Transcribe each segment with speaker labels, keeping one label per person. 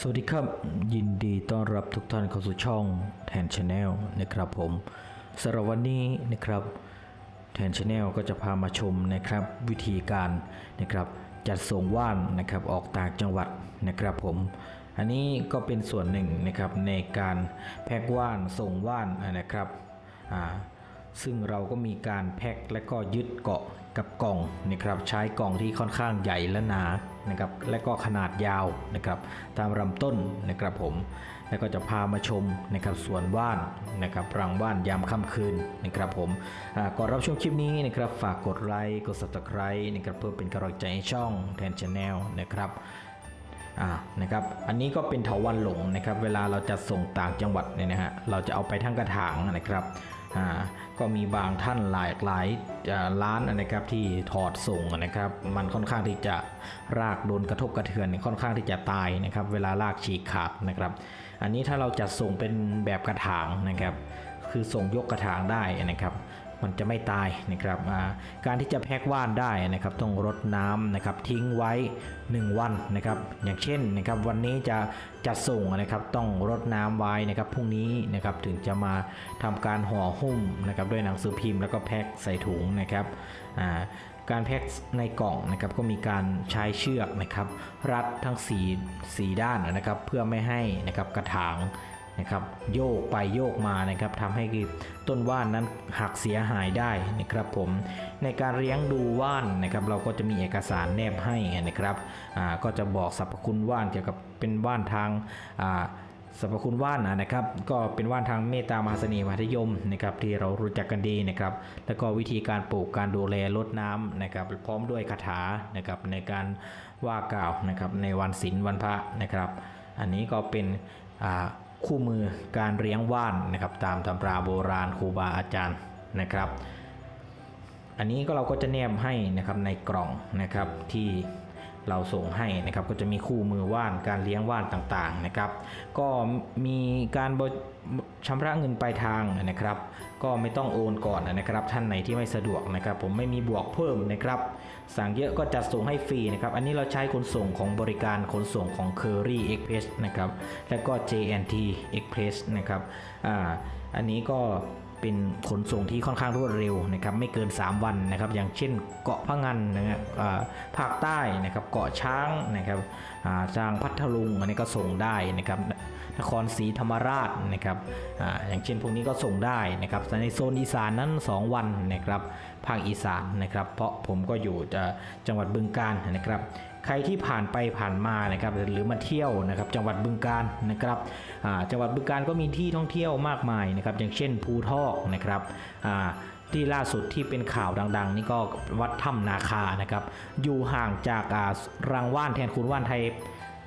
Speaker 1: สวัสดีครับ ยินดีต้อนรับทุกท่านเข้าสู่ช่องแทนชาแนลนะครับผมสำหรับวันนี้นะครับแทนชาแนลก็จะพามาชมนะครับวิธีการนะครับจัดส่งว่านนะครับออกต่างจังหวัดนะครับผม อันนี้ก็เป็นส่วนหนึ่งนะครับในการแพ็กว่านส่งว่านนะครับอ่าซึ่งเราก็มีการแพ็คและก็ยึดเกาะกับกล่องนะครับใช้กล่องที่ค่อนข้างใหญ่และหนา นะครับและก็ขนาดยาวนะครับตามลำต้นนะครับผมแล้วก็จะพามาชมนะครับสวนว่านนะครับรังว่านยามค่ำคืนนะครับผมก่อนรับชมคลิปนี้นะครับฝากกดไลค์กด subscribe นะครับเพื่อเป็นกำลังใจให้ช่องแทนชาแนลนะครับอ่านะครับอันนี้ก็เป็นเถาวันหลงนะครับเวลาเราจะส่งต่างจังหวัดเนี่ยนะฮะเราจะเอาไปทั้งกระถางนะครับ ก็มีบางท่านหลายหลายร้านนะครับที่ถอดส่งนะครับ มันค่อนข้างที่จะรากโดนกระทบกระเทือนค่อนข้างที่จะตายนะครับ เวลารากฉีกขาดนะครับ อันนี้ถ้าเราจัดส่งเป็นแบบกระถางนะครับ คือส่งยกกระถางได้นะครับ มันจะไม่ตายนะครับการที่จะแพ็กว่านได้นะครับต้องรดน้ำนะครับทิ้งไว้ 1 วันนะครับอย่างเช่นนะครับวันนี้จะจัดส่งนะครับต้องรดน้ำไว้นะครับพรุ่งนี้นะครับถึงจะมาทำการห่อหุ้มนะครับด้วยหนังสือพิมพ์แล้วก็แพ็คใส่ถุงนะครับอ่าการแพ็คในกล่องนะครับก็มีการใช้เชือกนะครับรัดทั้ง4 4ด้านนะครับเพื่อไม่ให้นะครับกระถาง นะครับโยกไปโยกมานะครับทำให้ต้นว่านนั้นหักเสียหายได้นะครับผมในการเลี้ยงดูว่านนะครับเราก็จะมีเอกสารแนบให้นะครับก็จะบอกสรรพคุณว่านเกี่ยวกับเป็นว่านทางสรรพคุณว่านนะครับก็เป็นว่านทางเมตตามหาเสน่ห์มัธยมนะครับที่เรารู้จักกันดีนะครับแล้วก็วิธีการปลูกการดูแลลดน้ำนะครับพร้อมด้วยคาถานะครับในการว่ากล่าวนะครับในวันศีลวันพระนะครับ อันนี้ก็เป็นอ่า คู่มือการเลี้ยงว่านนะครับตามตำราโบราณครูบาอาจารย์นะครับ อันนี้ก็เราก็จะแนบให้นะครับในกล่องนะครับที่ เราส่งให้นะครับก็จะมีคู่มือว่านการเลี้ยงว่านต่างๆนะครับ ก็มีการบชำระเงินปลายทางนะครับ ก็ไม่ต้องโอนก่อนนะครับ ท่านไหนที่ไม่สะดวกนะครับ ผมไม่มีบวกเพิ่มนะครับ สั่งเยอะก็จัดส่งให้ฟรีนะครับ อันนี้เราใช้ขนส่งของบริการขนส่งของ Curry Express นะครับ แล้วก็ JNT Express นะครับอ่าอันนี้ก็ เป็นขนส่งที่ค่อนข้างรวดเร็วนะครับไม่เกิน 3 วันนะครับอย่างเช่นเกาะพะงันนะครับภาคใต้นะครับเกาะช้างนะครับอ่าจางพัทลุงอันนี้ก็ส่งได้นะครับ นครศรีธรรมราชนะครับออย่างเช่นพวกนี้ก็ส่งได้นะครับในโซนอีสานนั้น 2 วันนะครับภาคอีสานนะครับเพราะผมก็อยู่จังหวัดบึงกาฬนะครับใครที่ผ่านไปผ่านมานะครับหรือมาเที่ยวนะครับจังหวัดบึงกาฬนะครับจังหวัดบึงกาฬก็มีที่ท่องเที่ยวมากมายนะครับอย่างเช่นภูทอกนะครับที่ล่าสุดที่เป็นข่าวดัง ๆ นี่ก็วัดถ้ำนาคานะครับอยู่ห่างจากอ่ารังว่านแทนคุณว่านไทย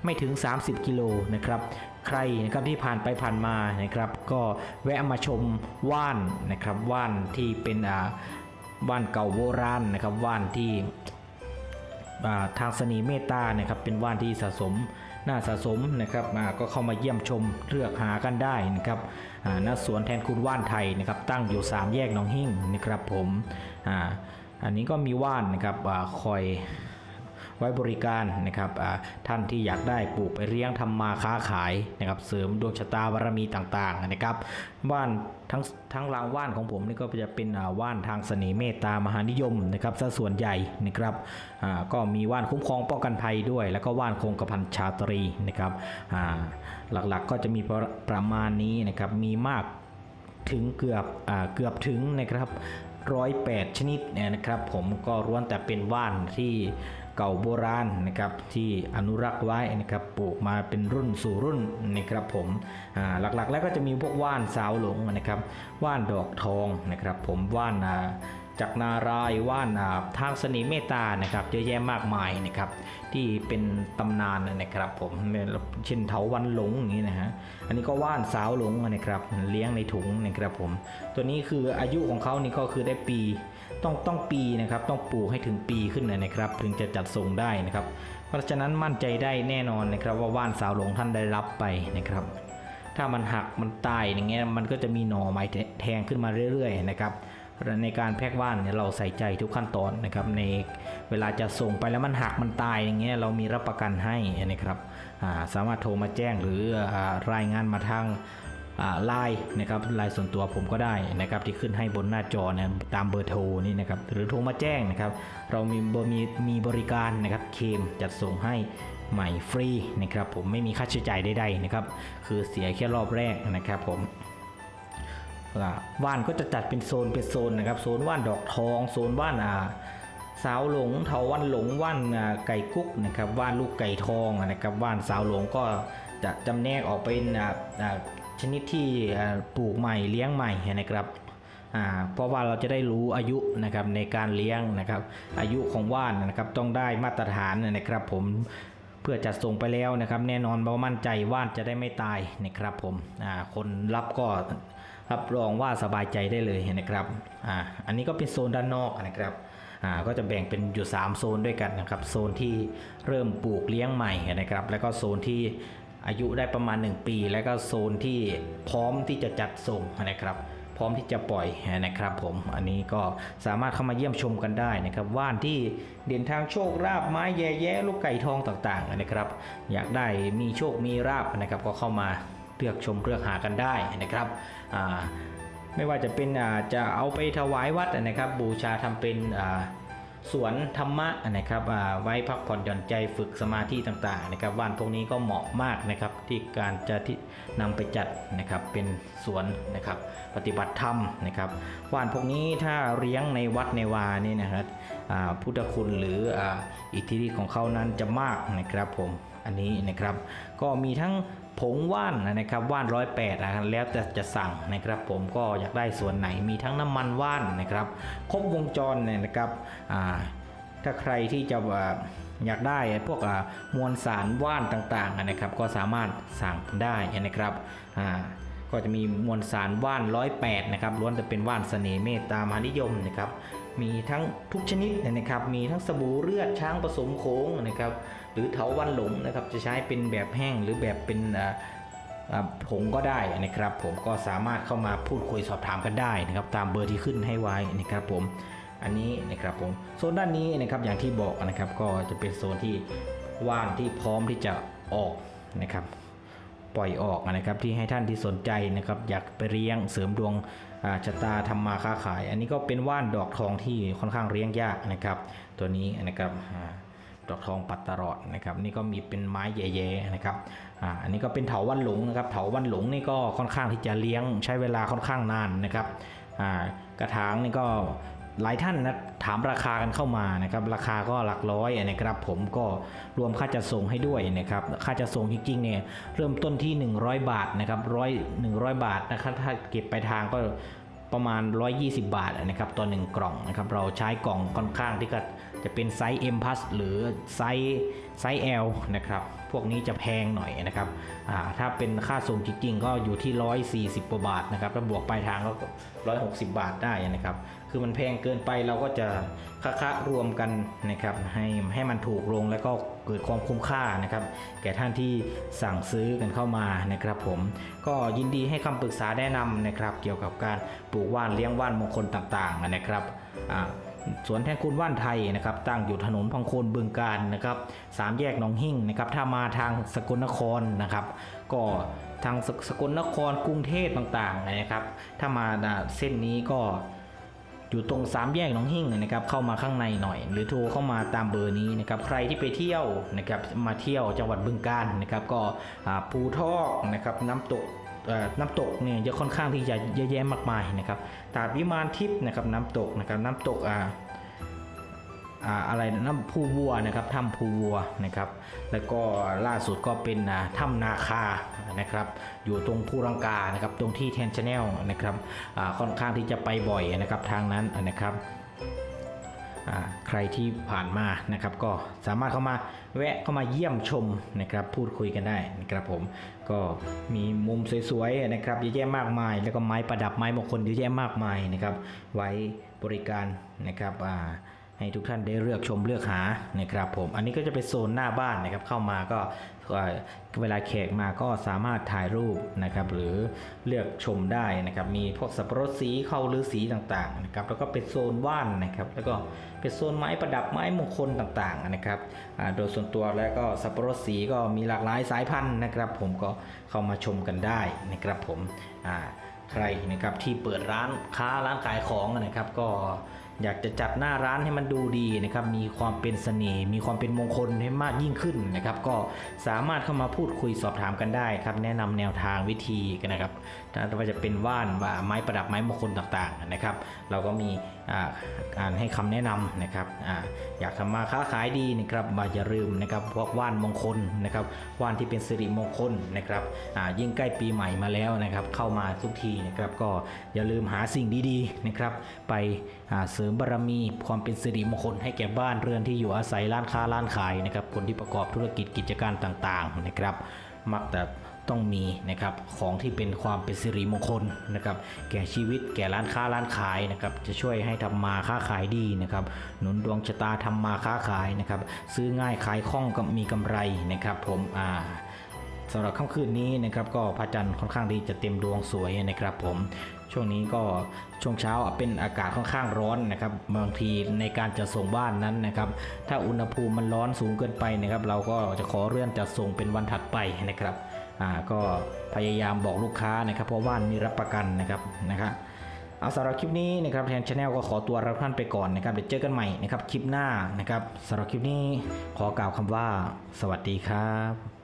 Speaker 1: ไม่ถึง 30 กิโลนะครับ ใครนะครับที่ผ่านไปผ่านมานะครับ ก็แวะมาชมว่านนะครับว่านที่เป็นอ่าว่านเก่าโบราณนะครับว่านที่าทางสนีเมตตานะครับเป็นว่านที่สะสมน่าสะสมนะครับก็เข้ามาเยี่ยมชมเลือกหากันได้นะครับอ่าณสวนแทนคุณว่านไทยนะครับตั้งอยู่ 3 แยกหนองหิ่งนะครับผมอ่าอันนี้ก็มีว่านนะครับอคอย ไว้บริการนะครับท่านที่อยากได้ปลูกไปเลี้ยงทำมาค้าขายนะครับเสริมดวงชะตาบารมีต่างๆนะครับว่านทั้งทั้งรางว่านของผมนี่ก็จะเป็นว่านทางเสน่ห์เมตตามหานิยมนะครับซะส่วนใหญ่นะครับก็มีว่านคุ้มครองป้องกันภัยด้วย แล้วก็ว่านคงกระพันชาตรีนะครับหลักๆก็จะมีประมาณนี้นะครับมีมากถึงเกือบอเกือบถึงนะครับร้อยแปดชนิดเนี่ยนะครับผมก็ล้วนแต่เป็นว่านที่ เก่าโบราณนะครับที่อนุรักษ์ไว้นะครับปลูกมาเป็นรุ่นสู่รุ่นนะครับผมหลักๆ แล้วก็จะมีพวกว่านสาวหลงนะครับว่านดอกทองนะครับผมว่านจากนารายว่านาทางเสน่ห์เมตตานะครับเยอะแยะมากมายนะครับที่เป็นตำนานนะครับผมเช่นเถาวันหลงอย่างนี้นะฮะอันนี้ก็ว่านสาวหลงนะครับเลี้ยงในถุงนะครับผมตัวนี้คืออายุของเขานี่ก็คือได้ปี ต้องต้องปีนะครับต้องปลูกให้ถึงปีขึ้นเลยนะครับ ถึงจะจัดส่งได้นะครับ เพราะฉะนั้นมั่นใจได้แน่นอนนะครับ ว่าว่านสาวหลงท่านได้รับไปนะครับ ถ้ามันหักมันตายอย่างเงี้ยมันก็จะมีหน่อไม้แทงขึ้นมาเรื่อยๆนะครับในการแพ็กว่านเนี่ยเราใส่ใจทุกขั้นตอนนะครับ ในเวลาจะส่งไปแล้วมันหักมันตายอย่างเงี้ยเรามีรับประกันให้นะครับาสามารถโทรมาแจ้งหรืออรายงานมาทาง ไลน์นะครับไลน์ส่วนตัวผมก็ได้นะครับที่ขึ้นให้บนหน้าจอนะตามเบอร์โทรนี่นะครับหรือโทรมาแจ้งนะครับ เรามีบมีมีบริการนะครับเคมจัดส่งให้ใหม่ฟรีนะครับผมไม่มีค่าใช้จ่ายใดๆนะครับคือเสียแค่รอบแรกนะครับผมว่านก็จะจัดเป็นโซนเป็นโซนนะครับโซนว่านดอกทองโซนว่านอ่าสาวหลงเถาวันหลงว่านไก่กุ๊กนะครับว่านลูกไก่ทองนะครับว่านสาวหลงก็จะจำแนกออกเป็นอ่า ชนิดที่ปลูกใหม่เลี้ยงใหม่นะครับเพราะว่าเราจะได้รู้อายุนะครับในการเลี้ยงนะครับ อายุของว่านนะครับต้องได้มาตรฐานนะครับ ผมเพื่อจัดส่งไปแล้วนะครับ แน่นอนว่ามั่นใจว่านจะได้ไม่ตายนะครับ ผมคนรับก็รับรองว่าสบายใจได้เลยนะครับออันนี้ก็เป็นโซนด้านนอกนะครับก็จะแบ่งเป็นอยู่ 3 โซนด้วยกันนะครับ โซนที่เริ่มปลูกเลี้ยงใหม่นะครับ แล้วก็โซนที่ อายุได้ประมาณ 1 ปี แล้วก็โซนที่พร้อมที่จะจัดส่งนะครับ พร้อมที่จะปล่อยนะครับ ผมอันนี้ก็สามารถเข้ามาเยี่ยมชมกันได้นะครับว่านที่เด่นทางโชคราบไม้แย่แย่ลูกไก่ทองต่างๆนะครับ อยากได้มีโชคมีราบนะครับ ก็เข้ามาเลือกชมเลือกหากันได้นะครับไม่ว่าจะเป็นจะเอาไปถวายวัดนะครับ บูชาทำเป็น สวนธรรมะนะครับไว้พักผ่อนหย่อนใจฝึกสมาธิต่างๆนะครับว่านพวกนี้ก็เหมาะมากนะครับที่การจะที่นำไปจัดนะครับเป็นสวนนะครับปฏิบัติธรรมนะครับว่านพวกนี้ถ้าเลี้ยงในวัดในวานี่นะครับพุทธคุณหรืออิทธิฤทธิ์ของเขานั้นจะมากนะครับผมอันนี้นะครับก็มีทั้ง ผงว่านนะครับว่านร้อยแปดแล้วแต่จะสั่งนะครับผมก็อยากได้ส่วนไหนมีทั้งน้ำมันว่านนะครับครบวงจรเนี่ยนะครับถ้าใครที่จะอ่าอยากได้พวกมวลสารว่านต่างๆนะครับ ก็สามารถสั่งได้นะครับก็จะมีมวลสารว่านร้อยแปดนะครับล้วนจะเป็นว่านเสน่ห์เมตตามหานิยมนะครับมีทั้งทุกชนิดนะครับ มีทั้งสบู่เลือดช้างผสมโค้งนะครับ หรือเถาวันหลงนะครับจะใช้เป็นแบบแห้งหรือแบบเป็นผงก็ได้นะครับ ผมก็สามารถเข้ามาพูดคุยสอบถามกันได้นะครับตามเบอร์ที่ขึ้นให้ไว้นะครับผมอันนี้นะครับผมโซนด้านนี้นะครับอย่างที่บอกนะครับก็จะเป็นโซนที่ว่างที่พร้อมที่จะออกนะครับปล่อยออกนะครับที่ให้ท่านที่สนใจนะครับอยากไปเลี้ยงเสริมดวงชะตาทำมาค้าขาย อันนี้ก็เป็นว่านดอกทองที่ค่อนข้างเลี้ยงยากนะครับ ตัวนี้นะครับ ดอกทองปัดตลอดนะครับนี่ก็มีเป็นไม้แย่ๆนะครับอ่าอันนี้ก็เป็นเถาวันหลงนะครับเถาวันหลงนี่ก็ค่อนข้างที่จะเลี้ยงใช้เวลาค่อนข้างนานนะครับอ่ากระถางนี่ก็หลายท่านนะถามราคากันเข้ามานะครับราคาก็หลักร้อยนะครับผมก็รวมค่าจัดส่งให้ด้วยนะครับค่าจัดส่งจริงๆเนี่ยเริ่มต้นที่ 100 บาทนะครับร้อย100บาทนะครับถ้าเก็บไปลายทางก็ประมาณ 120 บาทนะครับต่อ1กล่องนะครับเราใช้กล่องค่อนข้างที่ก็ จะเป็นไซส์ M plus หรือไซส์ไซส์ L นะครับ พวกนี้จะแพงหน่อยนะครับถ้าเป็นค่าส่งจริงๆ ก็อยู่ที่ 140กว่าบาทนะครับถ้าบวกปลายทางก็ 160 บาทได้นะครับ คือมันแพงเกินไปเราก็จะค่ารวมกันนะครับให้ให้มันถูกลงแล้วก็เกิดความคุ้มค่านะครับ แก่ท่านที่สั่งซื้อกันเข้ามานะครับผมก็ยินดีให้คำปรึกษาแนะนำนะครับ เกี่ยวกับการปลูกว่านเลี้ยงว่านมงคลต่างๆนะครับอ่า สวนแทนคุณว่านไทยนะครับตั้งอยู่ถนนพังโคนบึงการนะครับสามแยกหนองหิ่งนะครับถ้ามาทางสกลนครนะครับ ก็ทางสสกลนครกรุงเทพต่างๆนะครับ ถ้ามาอ่าเส้นนี้ก็อยู่ตรงสามแยกหนองหิ่งนะครับเข้ามาข้างในหน่อย หรือโทรเข้ามาตามเบอร์นี้นะครับใครที่ไปเที่ยวนะครับมาเที่ยวจังหวัดบึงกาฬนะครับก็ภูทอกนะครับน้ำตก น้ำตกเนี่ยจะค่อนข้างที่จะเยอะแยะมากมายนะครับตาดวิมานทิพย์นะครับน้ำตกนะครับน้ำตกอ่าอ่าอะไรน้ำภูวัวนะครับถ้ำภูวัวนะครับ แล้วก็ล่าสุดก็เป็นถ้ำนาคานะครับ อยู่ตรงภูรังกานะครับ ตรงที่แทนชาแนลนะครับค่อนข้างที่จะไปบ่อยนะครับทางนั้นนะครับ ใครที่ผ่านมานะครับ ก็สามารถเข้ามาแวะเข้ามาเยี่ยมชมนะครับ พูดคุยกันได้นะครับผมก็มีมุมสวยๆนะครับเยอะแยะมากมาย แล้วก็ไม้ประดับไม้มงคลเยอะแยะมากมายนะครับ ไว้บริการนะครับให้ทุกท่านได้เลือกชมเลือกหานะครับผมอันนี้ก็จะเป็นโซนหน้าบ้านนะครับ เข้ามาก็ เวลาแขกมาก็สามารถถ่ายรูปนะครับหรือเลือกชมได้นะครับมีพวกสับปะรดสีเข้าหรือสีต่างๆนะครับแล้วก็เป็นโซนว่านนะครับแล้วก็เป็นโซนไม้ประดับไม้มงคลต่างๆนะครับโดยส่วนตัวแล้วก็สับปะรดสีก็มีหลากหลายสายพันธุ์นะครับ ผมก็เข้ามาชมกันได้นะครับผมใครนะครับที่เปิดร้านค้าร้านขายของนะครับก็ อยากจะจัดหน้าร้านให้มันดูดีนะครับ มีความเป็นเสน่ห์ มีความเป็นมงคลให้มากยิ่งขึ้นนะครับ ก็สามารถเข้ามาพูดคุยสอบถามกันได้ครับ แนะนำแนวทางวิธีกันนะครับถ้าว่าจะเป็นว่านว่าไม้ประดับไม้มงคลต่างๆนะครับ เราก็มีอ่าการให้คำแนะนำนะครับออยากทำมาค้าขายดีนะครับอย่าลืมนะครับพวกว่านมงคลนะครับ ว่านที่เป็นสิริมงคลนะครับยิ่งใกล้ปีใหม่มาแล้วนะครับ เข้ามาทุกทีนะครับ ก็อย่าลืมหาสิ่งดีๆนะครับ ไปอ่าเสริมบารมีความเป็นสิริมงคลให้แก่บ้านเรือนที่อยู่อาศัยร้านค้าร้านขายนะครับคนที่ประกอบธุรกิจกิจการต่างๆนะครับ มักแต่ต้องมีนะครับของที่เป็นความเป็นสิริมงคลนะครับแก่ชีวิตแก่ร้านค้าร้านขายนะครับจะช่วยให้ทำมาค้าขายดีนะครับหนุนดวงชะตาทำมาค้าขายนะครับซื้อง่ายขายคล่องก็มีกำไรนะครับผมอ่าสำหรับค่ำคืนนี้นะครับก็พระจันทร์ค่อนข้างดีจะเต็มดวงสวยนะครับผม ช่วงนี้ก็ช่วงเช้าเป็นอากาศค่อนข้างร้อนนะครับ บางทีในการจะส่งบ้านนั้นนะครับ ถ้าอุณหภูมิมันร้อนสูงเกินไปนะครับ เราก็จะขอเลื่อนจัดส่งเป็นวันถัดไปนะครับอ่าก็พยายามบอกลูกค้านะครับ เพราะว่านมีรับประกันนะครับนะครับเอาสำหรับคลิปนี้นะครับแทนชาแนลก็ขอตัวรับท่านไปก่อนนะครับเดี๋ยวเจอกันใหม่นะครับคลิปหน้านะครับสำหรับคลิปนี้ขอกล่าวคำว่า สวัสดีครับ